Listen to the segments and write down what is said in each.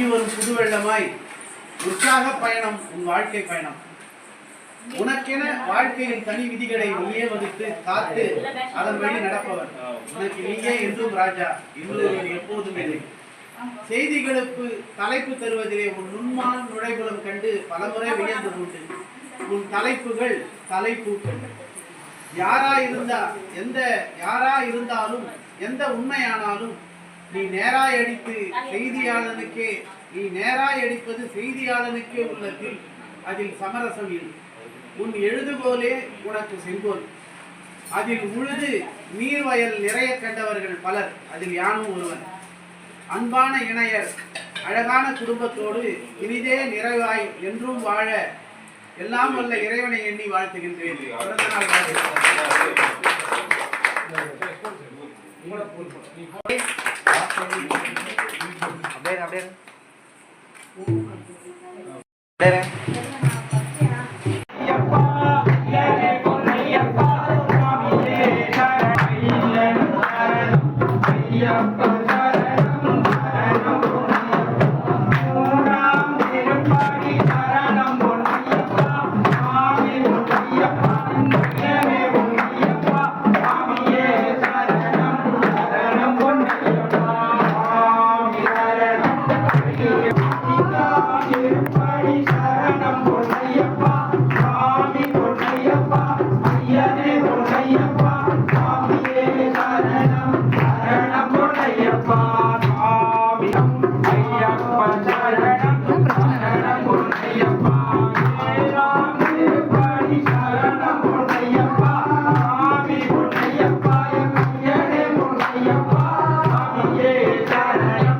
பொங்கி வரும் புது வெள்ளமாய் உற்சாக பயணம் உன் வாழ்க்கை பயணம். உனக்கென வாழ்க்கையின் தனி விதிகளை நீயே வகுத்து காத்து அதன் வழி நடப்பவர். உனக்கு நீயே என்றும் ராஜா இன்று எப்போதும் இல்லை. செய்திகளுக்கு தலைப்பு தருவதிலே உன் நுண்மான் நுழைவுலம் கண்டு பலமுறை வியந்து உண்டு. உன் தலைப்புகள் தலைப்பூக்கள். யாரா இருந்தா எந்த யாரா இருந்தாலும் எந்த உண்மையானாலும் நீ நேராய் அடித்து செய்தியாளனுக்கே நீ நேராய் அடிப்பது செய்தியாளனுக்கே உள்ளது அதில் சமரசம் இல்லை உன் எழுதுகோலே உனக்கு செங்கோல். அதில் உழுது நீர்வயல் நிறைய கண்டவர்கள் பலர் அதில் யானும் ஒருவன் அன்பான இணையர் அழகான குடும்பத்தோடு இனிதே நிறைவாய் என்றும் வாழ எல்லாம் வல்ல இறைவனை எண்ணி வாழ்த்துகின்றேன். பிறந்த học lên học lên đây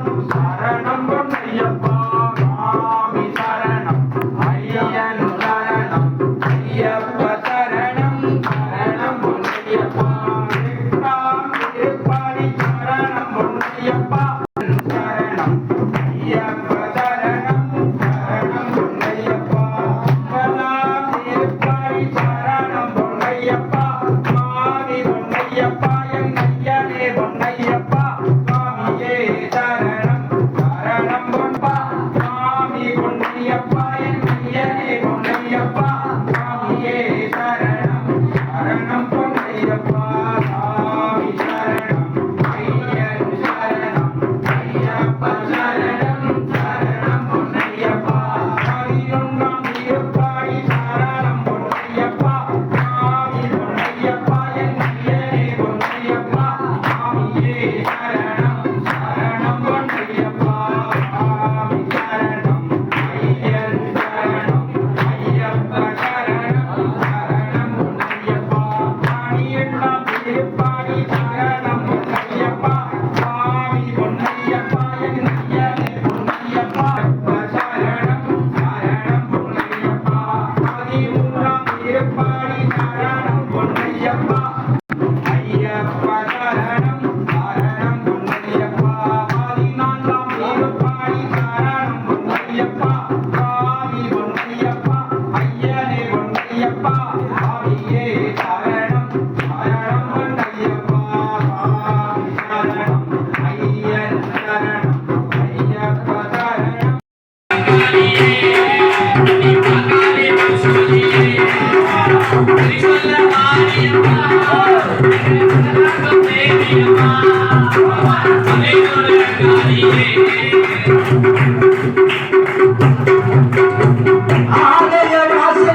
శరణు శరణ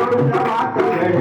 கொடுத்த வார்த்தைகள்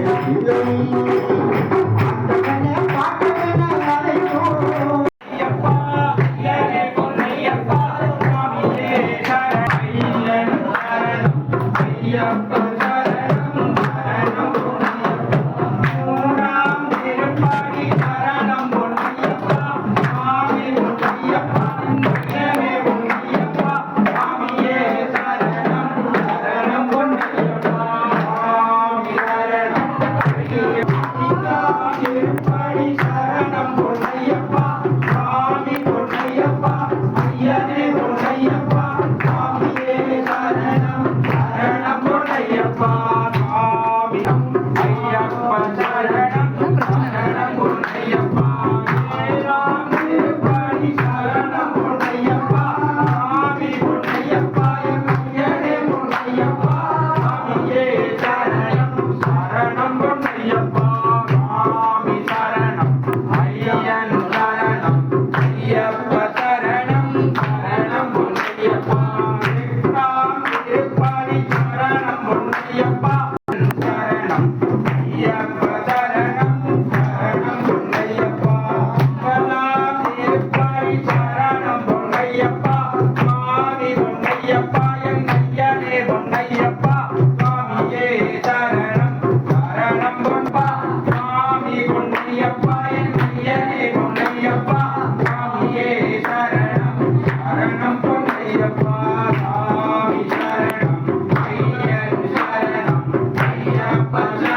Bye.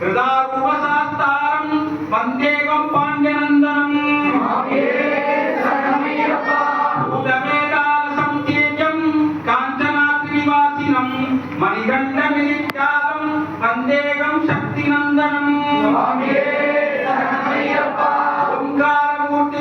హృదారూపశాస్తారం వందేకం పాండ్యనందనం భూతవేదాల సంకేతం కాంచనాత్రివాసినం మణిగంట వినిత్యాలం వందేకం శక్తినందనం ఓంకారమూర్తి